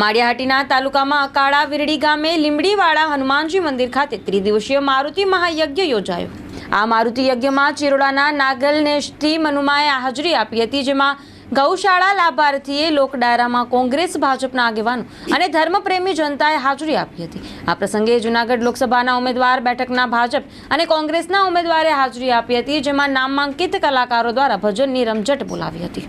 માળિયાહાટીના તાલુકામાં અકાળા વિરડી ગામે લીંબડીવાળા હનુમાનજી મંદિર ખાતે ત્રિદિવસીય મારુતિ મહાયજ્ઞ યોજાયો. આ મારુતિ યજ્ઞમાં ચિરોડાના નાગલનેશથી મનુમાએ હાજરી આપી હતી, જેમાં ગૌશાળા લાભાર્થીએ લોકડાયરામાં કોંગ્રેસ ભાજપના આગેવાનો અને ધર્મપ્રેમી જનતાએ હાજરી આપી હતી. આ પ્રસંગે જૂનાગઢ લોકસભાના ઉમેદવાર બેઠકના ભાજપ અને કોંગ્રેસના ઉમેદવારે હાજરી આપી હતી, જેમાં નામાંકિત કલાકારો દ્વારા ભજનની રમઝટ બોલાવી હતી.